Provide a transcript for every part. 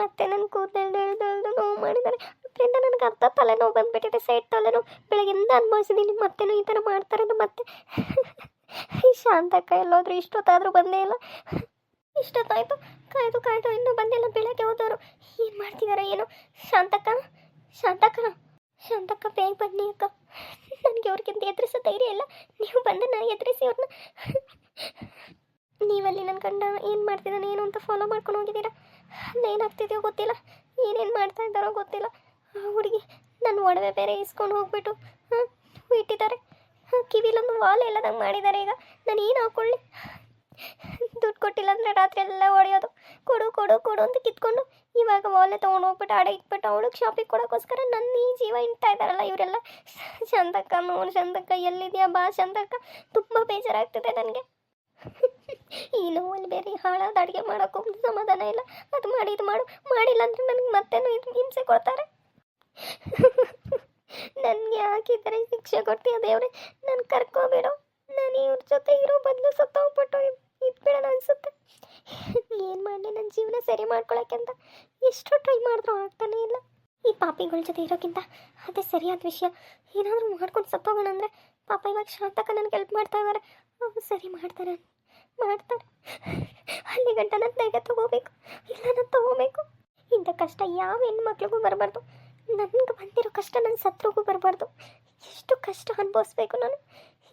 ಮತ್ತೆ ನನ್ನ ಕೂದಲು ಎಳ್ದು ನೋವು ಮಾಡಿದ್ದಾರೆ ಅದರಿಂದ ನನಗೆ ಅರ್ಧ ತಲೆನೋವು ಬಂದುಬಿಟ್ಟಿದೆ, ಸೈಡ್ ತಲೆನೋವು ಬೆಳಗ್ಗೆಯಿಂದ ಅನುಭವಿಸಿದ್ದೀನಿ ಮತ್ತೇನು ಈ ಥರ ಮಾಡ್ತಾರೆ ಮತ್ತೆ ಈ ಶಾಂತಕ್ಕ ಎಲ್ಲೋದ್ರು ಇಷ್ಟೊತ್ತಾದರೂ ಬಂದೇ ಇಲ್ಲ. ಇಷ್ಟೊತ್ತಾಯ್ತು, ಕಾಯ್ದು ಕಾಯ್ದು ಇನ್ನೂ ಬಂದಿಲ್ಲ, ಬೆಳಗ್ಗೆ ಹೋದವರು. ಏನು ಮಾಡ್ತಿದ್ದಾರೆ ಏನು. ಶಾಂತಕ್ಕ ಶಾಂತಕ್ಕ ಶಾಂತಕ್ಕ, ಬೇಗ ಬನ್ನಿ ಅಕ್ಕ. ನನಗೆ ಅವ್ರಿಗಿಂತ ಎದುರಿಸೋ ಧೈರ್ಯ ಇಲ್ಲ. ನೀವು ಬಂದು ನಾನು ಎದುರಿಸಿ ಅವ್ರನ್ನ ನೀವಲ್ಲಿ ನನ್ನ ಗಂಡ ಏನು ಮಾಡ್ತಿದ್ದಾನೆ ಏನು ಅಂತ ಫಾಲೋ ಮಾಡ್ಕೊಂಡು ಹೋಗಿದ್ದೀರಾ? ಏನಾಗ್ತಿದೆಯೋ ಗೊತ್ತಿಲ್ಲ. ಏನೇನು ಮಾಡ್ತಾ ಇದ್ದಾರೋ ಗೊತ್ತಿಲ್ಲ. ಆ ಹುಡುಗಿ ನನ್ನ ಒಡವೆ ಬೇರೆ ಇಸ್ಕೊಂಡು ಹೋಗ್ಬಿಟ್ಟು, ಹಾಂ, ಇಟ್ಟಿದ್ದಾರೆ. ಹಾಂ, ಕಿವಿಲೊಂದು ವಾಲ್ ಎಲ್ಲದಂಗೆ ಮಾಡಿದ್ದಾರೆ ಈಗ. ನಾನು ಏನು ಹಾಕೊಳ್ಳಿ? ದುಡ್ಡು ಕೊಟ್ಟಿಲ್ಲ ಅಂದರೆ ರಾತ್ರಿ ಎಲ್ಲ ಹೊಡೆಯೋದು. ಕೊಡು ಕೊಡು ಕೊಡು ಅಂತ ಕಿತ್ಕೊಂಡು ಇವಾಗ ವಾಲೆ ತೊಗೊಂಡು ಹೋಗ್ಬಿಟ್ಟು ಆಡ ಇಟ್ಬಿಟ್ಟು ಅವಳಿಗೆ ಶಾಪಿಗೆ ಕೊಡೋಕ್ಕೋಸ್ಕರ ನನ್ನ ಈ ಜೀವ ಇಂತಾ ಇದ್ದಾರಲ್ಲ ಇವರೆಲ್ಲ. ಚಂದಕ್ಕ, ನೋಡು ಚಂದಕ್ಕ, ಎಲ್ಲಿದೆಯಾ ಬಾ ಚಂದಕ್ಕ. ತುಂಬ ಬೇಜಾರಾಗ್ತಿದೆ ನನಗೆ. ಈ ನೋವಲ್ಲಿ ಬೇರೆ ಹಾಳಾದ ಅಡುಗೆ ಮಾಡೋಕ್ಕೂ ಸಮಾಧಾನ ಇಲ್ಲ. ಅದು ಮಾಡಿ, ಇದು ಮಾಡು. ಮಾಡಿಲ್ಲ ಅಂದರೆ ನನಗೆ ಮತ್ತೇನು ಇದು ಹಿಂಸೆ ಕೊಡ್ತಾರೆ? ನನಗೆ ಹಾಕಿದರೆ ಶಿಕ್ಷೆ ಕೊಡ್ತೀಯ ದೇವ್ರೆ? ನಾನು ಕರ್ಕೋಬೇಡ? ನಾನು ಇವ್ರ ಜೊತೆ ಇರೋ ಬದಲು ಸತ್ತೋಗ್ಬಿಟ್ಟು ಇದ್ಬಿಡೋಣ ಅನಿಸುತ್ತೆ. ಏನು ಮಾಡಲಿ ನನ್ನ ಜೀವನ ಸರಿ ಮಾಡ್ಕೊಳಕ್ಕೆ ಅಂತ? ಎಷ್ಟು ಟ್ರೈ ಮಾಡಿದ್ರು ಆಗ್ತಾನೇ ಇಲ್ಲ. ಈ ಪಾಪಿಗಳ ಜೊತೆ ಇರೋಕ್ಕಿಂತ ಅದೇ ಸರಿಯಾದ ವಿಷಯ. ಏನಾದರೂ ಮಾಡ್ಕೊಂಡು ಸತ್ತೋಗೋಣ ಅಂದರೆ ಪಾಪ ಇವಾಗ ಶಾಂತಕ ನನಗೆ ಹೆಲ್ಪ್ ಮಾಡ್ತಾ ಇದ್ದಾರೆ ಅವ್ರು ಸರಿ ಮಾಡ್ತಾರೆ ಮಾಡ್ತಾರೆ. ಅಲ್ಲಿ ಗಂಟ ನನ್ನ ಧೈರ್ಯ ತಗೋಬೇಕು ಇಲ್ಲ ನಾನು ತಗೋಬೇಕು. ಇಂಥ ಕಷ್ಟ ಯಾವ ಹೆಣ್ಮಕ್ಳಿಗೂ ಬರಬಾರ್ದು. ನನಗೆ ಬಂದಿರೋ ಕಷ್ಟ ನನ್ನ ಸತ್ರಿಗೂ ಬರಬಾರ್ದು. ಎಷ್ಟು ಕಷ್ಟ ಅನುಭವಿಸ್ಬೇಕು ನಾನು?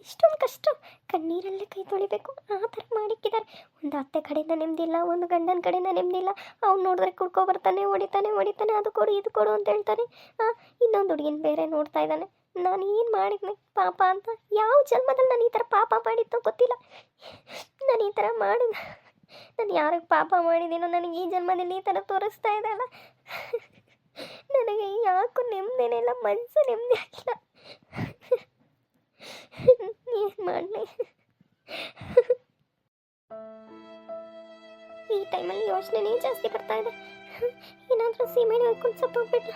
ಇಷ್ಟೊಂದು ಕಷ್ಟ. ಕಣ್ಣೀರಲ್ಲೇ ಕೈ ತೊಳಿಬೇಕು. ಆ ಥರ ಮಾಡಿಕ್ಕಿದ್ದಾರೆ. ಒಂದು ಅತ್ತೆ ಕಡೆಯಿಂದ ನೆಮ್ಮದಿಲ್ಲ ಒಂದು ಗಂಡನ ಕಡೆಯಿಂದ ನೆಮ್ಮದಿಲ್ಲ ಅವ್ನು ನೋಡಿದ್ರೆ ಕುಡ್ಕೊ ಬರ್ತಾನೆ, ಹೊಡಿತಾನೆ ಹೊಡಿತಾನೆ, ಅದು ಕೊಡು, ಇದು ಕೊಡು ಅಂತ ಹೇಳ್ತಾನೆ ಇನ್ನೊಂದು ಹುಡುಗಿನ ಬೇರೆ ನೋಡ್ತಾ ಇದ್ದಾನೆ. ನಾನು ಏನು ಮಾಡಿದ್ನಿ ಪಾಪ ಅಂತ? ಯಾವ ಜನ್ಮದಲ್ಲಿ ನಾನು ಈ ಥರ ಪಾಪ ಮಾಡಿದ್ದೋ ಗೊತ್ತಿಲ್ಲ. ನಾನು ಈ ಥರ ಮಾಡಿದ, ನಾನು ಯಾರಿಗೆ ಪಾಪ ಮಾಡಿದ್ದೀನೋ ನನಗೆ ಈ ಜನ್ಮದಲ್ಲಿ ಈ ಥರ ತೋರಿಸ್ತಾ ಇದೆ ಅಲ್ಲ? ನನಗೆ ಯಾಕೂ ನೆಮ್ಮದಿನೇ ಇಲ್ಲ ಮನಸ್ಸು ನೆಮ್ಮದಿ ಆಗಿಲ್ಲ ಏನು ಮಾಡಲಿ? ಈ ಟೈಮಲ್ಲಿ ಯೋಚನೆನೇ ಜಾಸ್ತಿ ಬರ್ತಾ ಇದೆ. ಏನಾದರೂ ಸೀಮೆಣ್ಣೆ ಹಾಕೊಂಡು ಸತ್ತೋಗ್ಬಿಟ್ಟ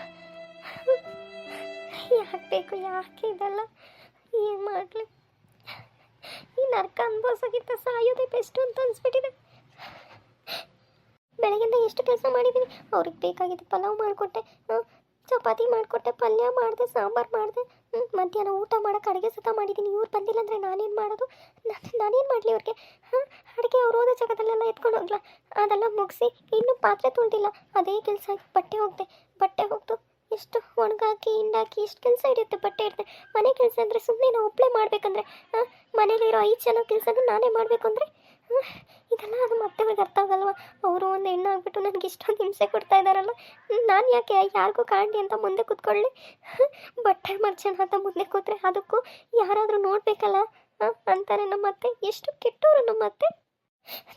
ಯಾಕೆ ಯಾಕೆ ಇದೆಲ್ಲ? ಏನು ಮಾಡಲಿ? ಈ ನರ್ಕ ಅನುಭವಿಸೋಕ್ಕಿಂತ ಸಾಯೋದೇ ಬೆಸ್ಟು ಅಂತ ಅನ್ಸ್ಬಿಟ್ಟಿದೆ. ಬೆಳಗಿಂದ ಎಷ್ಟು ಕೆಲಸ ಮಾಡಿದ್ದೀನಿ ಅವ್ರಿಗೆ ಬೇಕಾಗಿದ್ದು ಪಲಾವ್ ಮಾಡಿಕೊಟ್ಟೆ ಚಪಾತಿ ಮಾಡಿಕೊಟ್ಟೆ, ಪಲ್ಯ ಮಾಡಿದೆ, ಸಾಂಬಾರು ಮಾಡಿದೆ ಮಧ್ಯಾಹ್ನ ಊಟ ಮಾಡೋಕೆ ಅಡುಗೆ ಸುತ್ತ ಮಾಡಿದ್ದೀನಿ ಇವ್ರು ಬಂದಿಲ್ಲ ಅಂದರೆ ನಾನೇನು ಮಾಡೋದು? ನಾನು, ನಾನೇನು ಮಾಡಲಿ ಅವ್ರಿಗೆ ಹಾಂ ಅಡುಗೆ ಅವ್ರು ಹೋದ ಜಾಗದಲ್ಲೆಲ್ಲ ಎತ್ಕೊಂಡು ಹೋಗ್ಲಾ. ಅದೆಲ್ಲ ಮುಗಿಸಿ, ಇನ್ನೂ ಪಾತ್ರೆ ತೊಳ್ದಿಲ್ಲ ಅದೇ ಕೆಲಸ ಬಟ್ಟೆ ಹೋಗ್ದೆ ಬಟ್ಟೆ ಹೋಗ್ದು ಎಷ್ಟು ಒಣಗಾಕಿ, ಹಿಂಡಾಕಿ, ಎಷ್ಟು ಕೆಲಸ ಇರುತ್ತೆ ಬಟ್ಟೆ ಇರುತ್ತೆ ಮನೆ ಕೆಲಸ ಅಂದರೆ ಸುಮ್ಮನೆ ನಾವು ಒಬ್ಬಳೇ ಮಾಡಬೇಕಂದ್ರೆ ಮನೇಲಿರೋ ಐದು ಜನ ಕೆಲಸನೂ ನಾನೇ ಮಾಡಬೇಕು ಅಂದರೆ ಇದೆಲ್ಲ ಅದು ಮತ್ತೆ ಅರ್ಥ ಆಗಲ್ವಾ? ಅವರು ಒಂದು ಹೆಣ್ಣು ಆಗ್ಬಿಟ್ಟು ನನಗೆ ಇಷ್ಟೊಂದು ಹಿಂಸೆ ಕೊಡ್ತಾ ಇದ್ದಾರಲ್ಲ ನಾನು ಯಾಕೆ ಯಾರಿಗೂ ಕಾಣಲಿ ಅಂತ ಮುಂದೆ ಕೂತ್ಕೊಳ್ಳಿ? ಬಟ್ಟೆ ಮರ್ಚನ ಅಂತ ಮುಂದೆ ಕೂತ್ರೆ ಅದಕ್ಕೂ ಯಾರಾದರೂ ನೋಡಬೇಕಲ್ಲ ಅಂತಾರೆ ನಮ್ಮ ಅತ್ತೆ. ಎಷ್ಟು ಕೆಟ್ಟವರು ನಮ್ಮ ಅತ್ತೆ.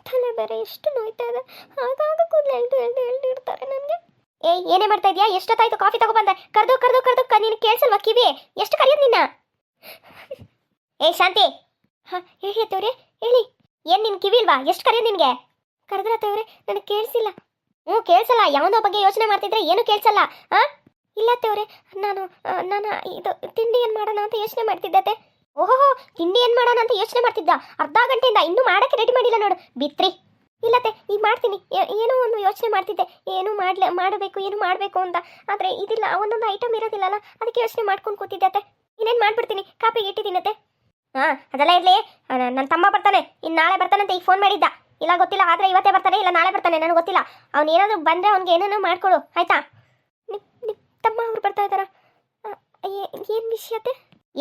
ತಲೆ ಬೇರೆ ಎಷ್ಟು ನೋಯ್ತಾ ಇದೆ. ಆಗಾಗ ಕೂದಲು ಎಳ್ದು ಎಳ್ದು ಎಳ್ದು ಇಡ್ತಾರೆ ನನಗೆ. ಏ, ಏನೇ ಮಾಡ್ತಾ ಇದೀಯಾ? ಎಷ್ಟೊತ್ತಾಯ್ತು? ಕಾಫಿ ತಗೊಬಂದ ಕರೆದು, ಕರ್ದು ಕರ್ದು ನೀನು ಕೇಳಿಸಲ್ವಾ ಕಿವಿ? ಎಷ್ಟು ಕರೆಯೋದು ನಿನ್ನ? ಏ, ಶಾಂತಿ. ಹಾಂ, ಹೇಳಿ ಅತ್ತವ್ರೆ, ಹೇಳಿ. ಏನ್ ನಿನ್ ಕಿವಿ ಇಲ್ವಾ? ಎಷ್ಟು ಕರೆಯೋದು ನಿನಗೆ? ಕರೆದ್ರ ಅತ್ತವ್ರೆ, ನನಗೆ ಕೇಳಿಸಿಲ್ಲ. ಹ್ಞೂ, ಕೇಳಿಸಲ್ಲ. ಯಾವನೋ ಬಗ್ಗೆ ಯೋಚನೆ ಮಾಡ್ತಿದ್ರೆ ಏನು ಕೇಳಿಸಲ್ಲ. ಹಾಂ? ಇಲ್ಲ ಅತ್ತವ್ರೆ, ನಾನು ನಾನು ಇದು ತಿಂಡಿ ಏನು ಮಾಡೋಣ ಅಂತ ಯೋಚನೆ ಮಾಡ್ತಿದ್ದೆ ಓಹೋ ತಿಂಡಿ ಏನು ಮಾಡೋಣ ಅಂತ ಯೋಚನೆ ಮಾಡ್ತಿದ್ದ? ಅರ್ಧ ಗಂಟೆಯಿಂದ ಇನ್ನೂ ಮಾಡೋಕ್ಕೆ ರೆಡಿ ಮಾಡಿಲ್ಲ ನೋಡು. ಬಿತ್ರಿ. ಇಲ್ಲತ್ತೆ, ಈಗ ಮಾಡ್ತೀನಿ. ಏನೋ ಒಂದು ಯೋಚನೆ ಮಾಡ್ತಿದ್ದೆ. ಏನು ಮಾಡ್ಲ, ಮಾಡಬೇಕು, ಏನು ಮಾಡಬೇಕು ಅಂತ. ಆದರೆ ಇದಿಲ್ಲ, ಒಂದೊಂದು ಐಟಮ್ ಇರೋದಿಲ್ಲಲ್ಲ, ಅದಕ್ಕೆ ಯೋಚನೆ ಮಾಡ್ಕೊಂಡು ಕೂತಿದ್ದೆ ಅತ್ತೆ. ಇನ್ನೇನು ಮಾಡ್ಬಿಡ್ತೀನಿ? ಕಾಪಿಗೆ ಇಟ್ಟಿದ್ದೀನತ್ತೆ ಹಾಂ, ಅದೆಲ್ಲ ಇರಲಿ. ನನ್ನ ತಮ್ಮ ಬರ್ತಾನೆ. ಇನ್ನು ನಾಳೆ ಬರ್ತಾನಂತೆ ಈಗ ಫೋನ್ ಮಾಡಿದ್ದ. ಇಲ್ಲ ಗೊತ್ತಿಲ್ಲ, ಆದರೆ ಇವತ್ತೇ ಬರ್ತಾನೆ, ಇಲ್ಲ ನಾಳೆ ಬರ್ತಾನೆ, ನನಗೆ ಗೊತ್ತಿಲ್ಲ. ಅವ್ನು ಏನಾದರೂ ಬಂದರೆ ಅವ್ನಿಗೆ ಏನೇನೋ ಮಾಡಿಕೊಡು, ಆಯ್ತಾ? ನಿಮ್ಮ ನಿಮ್ಮ ತಮ್ಮ ಅವ್ರು ಬರ್ತಾ ಇದ್ದಾರಾ? ಏನು ವಿಷಯತೆ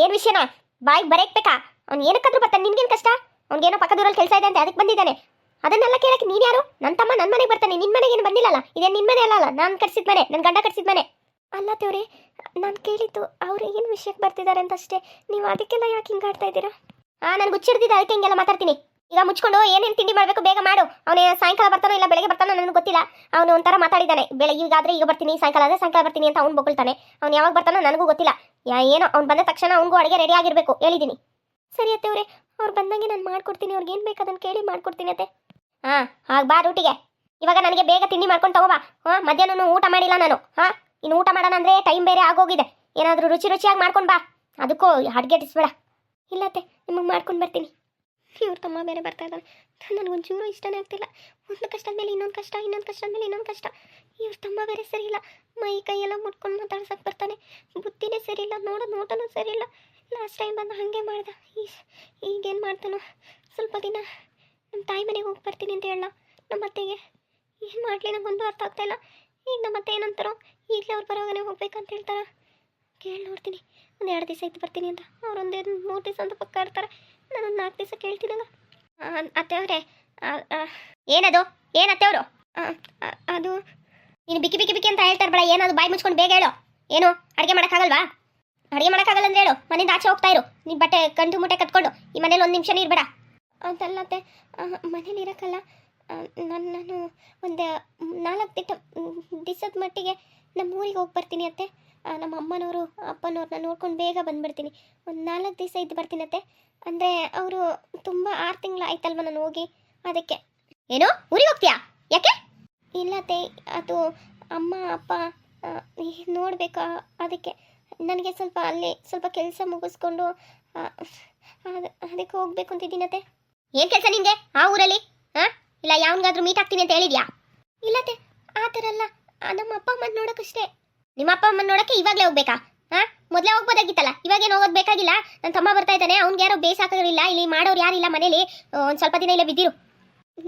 ಏನು ವಿಷಯನಾ? ಬಾಯಿಗೆ ಬರೆಯಕ್ಬೇಕಾ ಅವ್ನು ಏನಕ್ಕಾದ್ರೂ ಬರ್ತಾನೆ, ನಿನ್ಗೇನು ಕಷ್ಟ? ಅವ್ನಿಗೇನೋ ಪಕ್ಕದೂರಲ್ಲಿ ಕೆಲಸ ಇದೆ ಅಂತ, ಅದಕ್ಕೆ ಬಂದಿದ್ದಾನೆ. ಅದನ್ನೆಲ್ಲ ಕೇಳಕ್ಕೆ ನೀನು ಯಾರು? ನನ್ನ ತಮ್ಮ ನನ್ನ ಮನೆಗೆ ಬರ್ತಾನೆ ನಿನ್ನ ಮನೆಗೆ ಏನು ಬಂದಿಲ್ಲಲ್ಲ? ಇದೇ ನಿನ್ನ ಮನೆ ಅಲ್ಲ ನಾನು ಕಟ್ಸಿದ ಮನೆ ನನ್ನ ಗಂಡ ಕಟ್ಸಿದ ಮನೆ. ಅಲ್ಲ ದೇವ್ರೆ ನಾನು ಕೇಳಿದ್ದು ಅವ್ರು ಏನು ವಿಷಯಕ್ಕೆ ಬರ್ತಿದ್ದಾರೆ ಅಂತ ಅಷ್ಟೇ ನೀವು ಅದಕ್ಕೆಲ್ಲ ಯಾಕೆ ಹಿಂಗೆ ಆಡ್ತಾ ಇದ್ದೀರಾ? ಹಾಂ ನನಗೆ ಹುಚ್ಚಿಡ್ದಿದ್ದೆ ಅದಕ್ಕೆ ಹಿಂಗೆಲ್ಲ ಮಾತಾಡ್ತೀನಿ. ಈಗ ಮುಚ್ಕೊಂಡು ಏನೇನು ತಿಂಡಿ ಮಾಡಬೇಕು ಬೇಗ ಮಾಡು. ಅವನೇ ಸಾಯಂಕಾಲ ಬರ್ತಾನೋ ಇಲ್ಲ ಬೆಳಗ್ಗೆ ಬರ್ತಾನೋ ನನಗೆ ಗೊತ್ತಿಲ್ಲ. ಅವನು ಒಂಥರ ಮಾತಾಡಿದ್ದಾನೆ ಬೆಳಗ್ಗೆ ಈಗಾದ್ರೆ ಈಗ ಬರ್ತೀನಿ ಸಾಯಂಕಾಲ ಆದರೆ ಸಾಯಂಕಾಲ ಬರ್ತೀನಿ ಅಂತ ಅವ್ನು ಬೊಗಳ್ತಾನೆ. ಅವ್ನು ಯಾವಾಗ ಬರ್ತಾನೋ ನನಗೂ ಗೊತ್ತಿಲ್ಲ. ಯಾ ಏನೋ ಅವ್ನು ಬಂದ ತಕ್ಷಣ ಅವನಿಗೂ ಅಡುಗೆ ರೆಡಿ ಆಗಿರಬೇಕು ಹೇಳಿದ್ದೀನಿ ಸರಿ ಅತ್ತೇವ್ರೆ ಅವ್ರು ಬಂದಂಗೆ ನಾನು ಮಾಡ್ಕೊಡ್ತೀನಿ ಅವ್ರಿಗೆ ಏನು ಬೇಕು ಅದನ್ನು ಕೇಳಿ ಮಾಡ್ಕೊಡ್ತೀನಿ ಅತ್ತೆ. ಹಾಂ, ಹಾಗೆ ಬಾ ಡ್ಯೂಟಿಗೆ. ಇವಾಗ ನನಗೆ ಬೇಗ ತಿಂಡಿ ಮಾಡ್ಕೊಂಡು ತಗೋಬಾ ಹಾಂ ಮಧ್ಯಾಹ್ನ ಊಟ ಮಾಡಿಲ್ಲ ನಾನು. ಹಾಂ, ಇನ್ನು ಊಟ ಮಾಡೋಣ ಅಂದರೆ ಟೈಮ್ ಬೇರೆ ಆಗೋಗಿದೆ. ಏನಾದರೂ ರುಚಿ ರುಚಿಯಾಗಿ ಮಾಡ್ಕೊಂಡು ಬಾ. ಅದಕ್ಕೂ ಅಡುಗೆ ಇಟ್ಟಿಸ್ಬೇಡ. ಇಲ್ಲತ್ತೆ ನಿಮಗೆ ಮಾಡ್ಕೊಂಡು ಬರ್ತೀನಿ. ಇವ್ರ ತಮ್ಮ ಬೇರೆ ಬರ್ತಾ ಇದ್ದಾನೆ ನನಗೊಂಚೂರು ಇಷ್ಟನೇ ಆಗ್ತಿಲ್ಲ. ಒಂದು ಕಷ್ಟದ ಮೇಲೆ ಇನ್ನೊಂದು ಕಷ್ಟ, ಇನ್ನೊಂದು ಕಷ್ಟದ ಮೇಲೆ ಇನ್ನೊಂದು ಕಷ್ಟ. ಇವ್ರ ತಮ್ಮ ಬೇರೆ ಸರಿ ಇಲ್ಲ. ಮೈ ಕೈಯೆಲ್ಲ ಮುಟ್ಕೊಂಡು ಮಾತಾಡ್ಸಕ್ಕೆ ಬರ್ತಾನೆ. ಬುದ್ಧಿನೇ ಸರಿ ಇಲ್ಲ, ನೋಡೋ ನೋಟನೂ ಸರಿ ಇಲ್ಲ. ಲಾಸ್ಟ್ ಟೈಮ್ ಬಂದು ಹಾಗೆ ಮಾಡ್ದೆ. ಈಗೇನು ಮಾಡ್ತಾನೋ. ಸ್ವಲ್ಪ ದಿನ ನಮ್ಮ ತಾಯಿ ಮನೆಗೆ ಹೋಗಿ ಬರ್ತೀನಿ ಅಂತ ಹೇಳ ನಮ್ಮ ಅತ್ತೆಗೆ, ಏನು ಮಾಡಲಿ? ನಂಗೊಂದು ಅರ್ಥ ಇಲ್ಲ. ಈಗ ನಮ್ಮ ಅತ್ತೆ ಏನಂತಾರೋ, ಈಗಲೇ ಅವ್ರು ಬರೋಗನೆ ಹೋಗ್ಬೇಕಂತ ಹೇಳ್ತಾರೆ. ಕೇಳಿ ನೋಡ್ತೀನಿ. ಒಂದು ಎರಡು ದಿವಸ ಇದ್ದು ಬರ್ತೀನಿ ಅಂತ. ಅವ್ರು ಒಂದು ಮೂರು ದಿವಸ ಅಂತ ಪಕ್ಕ ಇರ್ತಾರೆ. ನಾನು ಒಂದು ನಾಲ್ಕು ದಿವಸ ಕೇಳ್ತೀನಲ್ಲ. ಅತ್ತೆಯವರೇ ಏನದು? ಏನು ಅತ್ತೆಯವರು ಅದು, ನೀನು ಬಿಕ್ಕಿ ಬಿಕ್ಕಿ ಬಿಕ್ಕಿ ಅಂತ ಹೇಳ್ತಾರೆ ಬೇಡ. ಏನದು ಬಾಯಿ ಮುಚ್ಕೊಂಡು ಬೇಗ ಹೇಳು. ಏನು? ಅಡುಗೆ ಮಾಡೋಕ್ಕಾಗಲ್ವಾ ಅಡುಗೆ ಮಾಡೋಕ್ಕಾಗಲ್ಲ ಅಂದ್ರೆ ಹೇಳು. ಮನೆಯಿಂದ ಆಚೆ ಹೋಗ್ತಾ ಇರು. ನೀನು ಬಟ್ಟೆ ಕಂಡು ಮುಟ್ಟೆ ಕತ್ಕೊಂಡು ಈ ಮನೇಲಿ ಒಂದು ನಿಮಿಷ ಇರಬೇಡ. ಅಂತಲ್ಲತ್ತೆ ಮನೇಲಿ ಇರೋಕ್ಕಲ್ಲ. ನಾನು ನಾನು ಒಂದು ನಾಲ್ಕು ದಿಟ್ಟ ದಿಸದ ಮಟ್ಟಿಗೆ ನಮ್ಮ ಊರಿಗೆ ಹೋಗಿ ಬರ್ತೀನಿ ಅತ್ತೆ. ನಮ್ಮ ಅಮ್ಮನವರು ಅಪ್ಪನವ್ರನ್ನ ನೋಡ್ಕೊಂಡು ಬೇಗ ಬಂದುಬಿಡ್ತೀನಿ. ಒಂದು ನಾಲ್ಕು ದಿವಸ ಇದ್ದು ಬರ್ತೀನಿ ಅತ್ತೆ. ಅಂದರೆ ಅವರು ತುಂಬ ಆರು ತಿಂಗಳು ಆಯ್ತಲ್ವ ನಾನು ಹೋಗಿ ಅದಕ್ಕೆ. ಏನು? ಊರಿಗೆ ಹೋಗ್ತೀಯಾ? ಯಾಕೆ? ಇಲ್ಲ ಅತ್ತೆ ಅದು ಅಮ್ಮ ಅಪ್ಪ ನೋಡಬೇಕು ಅದಕ್ಕೆ. ನನಗೆ ಸ್ವಲ್ಪ ಅಲ್ಲಿ ಸ್ವಲ್ಪ ಕೆಲಸ ಮುಗಿಸ್ಕೊಂಡು ಅದಕ್ಕೆ ಹೋಗ್ಬೇಕು ಅಂತಿದ್ದೀನತ್ತೆ ಏನು ಕೆಲಸ ನಿಂಗೆ? ಆ ಊರಲ್ಲಿ? ಹಾ? ಇಲ್ಲ, ಯಾವನಿಗಾದ್ರೂ ಮೀಟ್ ಆಗ್ತೀನಿ ಅಂತ ಹೇಳಿದ್ಯಾ? ಇಲ್ಲತ್ತೆ, ಆ ಅಲ್ಲ. ನಮ್ಮ ಅಪ್ಪ ಅಮ್ಮನ ನೋಡೋಕ್ಕಷ್ಟೇ. ನಿಮ್ಮ ಅಪ್ಪ ಅಮ್ಮನ ನೋಡೋಕ್ಕೆ ಇವಾಗಲೇ ಹೋಗ್ಬೇಕಾ? ಹಾ? ಮೊದ್ಲೇ ಹೋಗ್ಬೋದಾಗಿತ್ತಲ್ಲ? ಇವಾಗೇನು ಹೋಗೋದು ಬೇಕಾಗಿಲ್ಲ? ನನ್ನ ತಮ್ಮ ಬರ್ತಾ ಇದ್ದಾನೆ, ಅವ್ನಿಗೆ ಯಾರೋ ಬೇಸಾಕೋರಿಲ್ಲ ಇಲ್ಲಿ ಮಾಡೋರು ಯಾರಿಲ್ಲ ಮನೇಲಿ. ಒಂದು ಸ್ವಲ್ಪ ದಿನ ಇಲ್ಲೇ ಬಿದ್ದಿರು.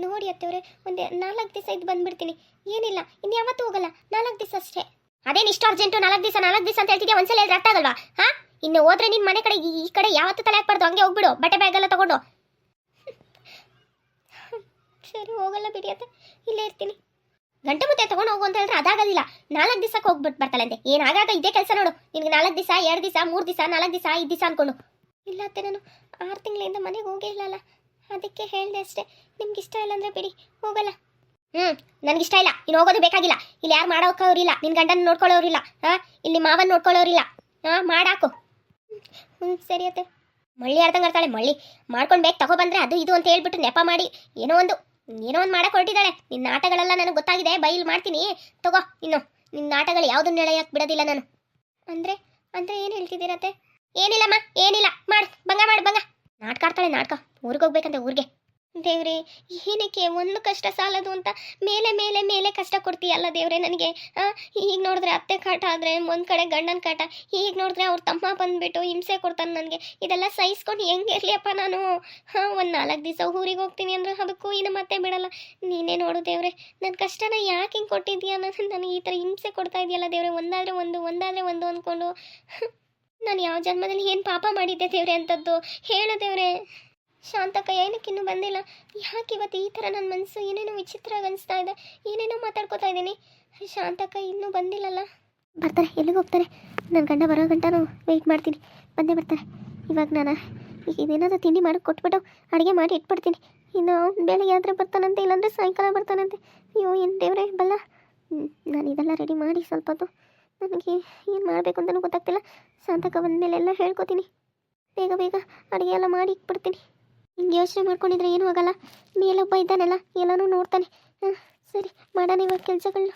ನೋಡಿ ಅತ್ತವ್ರೆ, ಒಂದು ನಾಲ್ಕು ದಿವಸ ಇದ್ದು ಬಂದ್ಬಿಡ್ತೀನಿ. ಏನಿಲ್ಲ ಇನ್ನು ಯಾವತ್ತೂ ಹೋಗಲ್ಲ, ನಾಲ್ಕು ದಿವಸ ಅಷ್ಟೇ. ಅದೇನು ಇಷ್ಟು ಅರ್ಜೆಂಟು ನಾಲ್ಕು ದಿವಸ ನಾಲ್ಕು ದಿವಸ ಅಂತ ಹೇಳ್ತಿದ್ಯಾ? ಒಂದ್ಸಲ ಹೇಳಿದ್ರೆ ಅರ್ಥ ಆಗಲ್ವಾ? ಹಾ? ಇನ್ನು ಹೋದ್ರೆ ನಿನ್ನ ಮನೆ ಕಡೆ, ಈ- ಕಡೆ ಯಾವತ್ತೂ ತಲೆ ಹಾಕ್ಬಾರ್ದು, ಹಂಗೆ ಹೋಗ್ಬಿಡು. ಬಟ್ಟೆ ಬ್ಯಾಗ್ ಎಲ್ಲ ತಗೊಂಡು. ಸರಿ, ಹೋಗಲ್ಲ ಬಿಡಿ ಅತ್ತೆ. ಇಲ್ಲೇ ಇರ್ತೀನಿ. ಗಂಟೆ ಮುತ್ತೆ ತಗೊಂಡು ಹೋಗು ಅಂತ ಹೇಳಿದ್ರೆ ಅದಾಗೋದಿಲ್ಲ. ನಾಲ್ಕು ದಿವಸಕ್ಕೆ ಹೋಗ್ಬಿಟ್ಟು ಬರ್ತಾಳಂತೆ ಏನಾಗಾಗ ಇದೇ ಕೆಲಸ ನೋಡು. ನಿನಗೆ ನಾಲ್ಕು ದಿವಸ, ಎರಡು ದಿವಸ, ಮೂರು ದಿವಸ, ನಾಲ್ಕು ದಿವಸ, ಐದು ದಿವಸ ಅಂದ್ಕೊಂಡು ಇಲ್ಲ ಅತ್ತೆ, ನಾನು ಆರು ತಿಂಗಳಿಂದ ಮನೆಗೆ ಹೋಗೇ ಇಲ್ಲಲ್ಲ. ಅದಕ್ಕೆ ಹೇಳಿದೆ ಅಷ್ಟೇ. ನಿಮ್ಗೆ ಇಷ್ಟ ಇಲ್ಲ ಅಂದರೆ ಬಿಡಿ. ಹೋಗಲ್ಲ. ಹ್ಞೂ ನನಗಿಷ್ಟ ಇಲ್ಲ. ಇನ್ನು ಹೋಗೋದು ಬೇಕಾಗಿಲ್ಲ. ಇಲ್ಲಿ ಯಾರು ಮಾಡೋಕ್ಕವ್ರಿಲ್ಲ ನಿನ್ನ ಗಂಡನ ನೋಡ್ಕೊಳ್ಳೋರಿಲ್ಲ ಹಾಂ, ಇಲ್ಲಿ ಮಾವನ್ನ ನೋಡ್ಕೊಳ್ಳೋರಿಲ್ಲ ಹಾಂ, ಮಾಡಾಕು. ಹ್ಞೂ ಸರಿ ಅತ್ತೆ. ಮಳ್ಳಿ ಆಡ್ದಂಗೆ ಆಡ್ತಾಳೆ ಮಳ್ಳಿ. ಮಾಡ್ಕೊಂಡು ಬೇಕು ತಗೊಬಂದ್ರೆ ಅದು ಇದು ಅಂತ ಹೇಳ್ಬಿಟ್ಟು ನೆಪ ಮಾಡಿ ಏನೋ ಒಂದು ಏನೋ ಒಂದು ಮಾಡಕ್ಕೆ ಹೊರಟಿದ್ದಾಳೆ ನಿನ್ನ ಆಟಗಳೆಲ್ಲ ನನಗೆ ಗೊತ್ತಾಗಿದೆ. ಬೈಲ್ ಮಾಡ್ತೀನಿ. ತಗೋ, ಇನ್ನು. ನಿನ್ನ ಆಟಗಳು ಯಾವುದನ್ನು ಎಳೆಯಕ್ಕೆ ಬಿಡೋದಿಲ್ಲ ನಾನು. ಅಂದರೆ ಅಂದರೆ ಏನು ಹೇಳ್ತಿದ್ದೀರತ್ತೆ ಏನಿಲ್ಲಮ್ಮ, ಏನಿಲ್ಲ. ಮಾಡು, ಬಂಗ ಮಾಡು, ಬಂಗ. ನಾಟಕ ಆಡ್ತಾಳೆ ನಾಟಕ. ಊರಿಗೆ ಹೋಗ್ಬೇಕಂತೆ, ಊರಿಗೆ. ದೇವ್ರೆ, ಏನಕ್ಕೆ ಒಂದು ಕಷ್ಟ ಸಾಲದು ಅಂತ ಮೇಲೆ ಮೇಲೆ ಮೇಲೆ ಕಷ್ಟ ಕೊಡ್ತೀಯಲ್ಲ ದೇವ್ರೆ ನನಗೆ? ಈಗ ನೋಡಿದ್ರೆ ಅತ್ತೆ ಕಾಟ ಆದರೆ, ಒಂದು ಕಡೆ ಗಂಡನ ಕಾಟ ಈಗ ನೋಡಿದ್ರೆ ಅವ್ರ ತಮ್ಮ ಬಂದುಬಿಟ್ಟು ಹಿಂಸೆ ಕೊಡ್ತಾನೆ ನನಗೆ. ಇದೆಲ್ಲ ಸಹಿಸ್ಕೊಂಡು ಹೆಂಗೆ ಇರಲಿಯಪ್ಪ ನಾನು? ಹಾಂ, ಒಂದು ನಾಲ್ಕು ದಿವಸ ಊರಿಗೆ ಹೋಗ್ತೀನಿ ಅಂದ್ರೆ ಅದಕ್ಕೂ ಇನ್ನು ಮತ್ತೆ ಬಿಡಲ್ಲ. ನೀನೇ ನೋಡು ದೇವ್ರೆ ನನ್ನ ಕಷ್ಟನ ಯಾಕೆ ಹಿಂಗೆ ಕೊಟ್ಟಿದ್ಯಾ ನಾನು ನನಗೆ ಈ ಥರ ಹಿಂಸೆ ಕೊಡ್ತಾ ಇದೆಯಲ್ಲ ದೇವ್ರೆ, ಒಂದಾದರೆ ಒಂದು ಒಂದಾದರೆ ಒಂದು ಅಂದ್ಕೊಂಡು ನಾನು ಯಾವ ಜನ್ಮದಲ್ಲಿ ಏನು ಪಾಪ ಮಾಡಿದ್ದೆ ದೇವ್ರೆ ಅಂಥದ್ದು? ಹೇಳು ದೇವ್ರೆ. ಶಾಂತಕ್ಕ ಏನಕ್ಕೆ ಇನ್ನೂ ಬಂದಿಲ್ಲ. ಯಾಕೆ ಇವತ್ತು ಈ ಥರ ನನ್ನ ಮನಸ್ಸು? ಏನೇನೋ ವಿಚಿತ್ರವಾಗಿ ಅನಿಸ್ತಾ ಇದೆ. ಏನೇನೋ ಮಾತಾಡ್ಕೋತಾ ಇದ್ದೀನಿ. ಶಾಂತಕ್ಕ, ಇನ್ನೂ ಬಂದಿಲ್ಲಲ್ಲ? ಬರ್ತಾರೆ, ಎಲ್ಲಿಗೆ ಹೋಗ್ತಾರೆ? ನನ್ನ ಗಂಡ ಬರೋ ಗಂಟನೂ ವೆಯ್ಟ್ ಮಾಡ್ತೀನಿ. ಬಂದೇ ಬರ್ತಾರೆ. ಇವಾಗ ನಾನು ಇದೇನಾದರೂ ತಿಂಡಿ ಮಾಡಿ ಕೊಟ್ಬಿಟ್ಟು ಅಡುಗೆ ಮಾಡಿ ಇಟ್ಬಿಡ್ತೀನಿ. ಇನ್ನು ಬೆಳಗ್ಗೆ ಆದರೆ ಬರ್ತಾನಂತೆ, ಇಲ್ಲಾಂದರೆ ಸಾಯಂಕಾಲ ಬರ್ತಾನಂತೆ. ಅಯ್ಯೋ, ಏನು ದೇವ್ರೆ, ಬಲ್ಲ. ನಾನು ಇದೆಲ್ಲ ರೆಡಿ ಮಾಡಿ ಸ್ವಲ್ಪ ಅದು ನನಗೆ ಏನು ಮಾಡಬೇಕು ಅಂತಲೂ ಗೊತ್ತಾಗ್ತಿಲ್ಲ. ಶಾಂತಕ ಬಂದಮೇಲೆ ಎಲ್ಲ ಹೇಳ್ಕೊತೀನಿ. ಬೇಗ ಬೇಗ ಅಡುಗೆ ಎಲ್ಲ ಮಾಡಿ ಇಟ್ಬಿಡ್ತೀನಿ. ಹಿಂಗೆ ಯೋಚನೆ ಮಾಡ್ಕೊಂಡಿದ್ರೆ ಏನೂ ಆಗಲ್ಲ. ಮೇಲೊಬ್ಬ ಇದ್ದಾನಲ್ಲ ಎಲ್ಲನೂ ನೋಡ್ತಾನೆ. ಹಾಂ ಸರಿ ಮಾಡೋಣ ಇವಾಗ ಕೆಲಸಗಳನ್ನ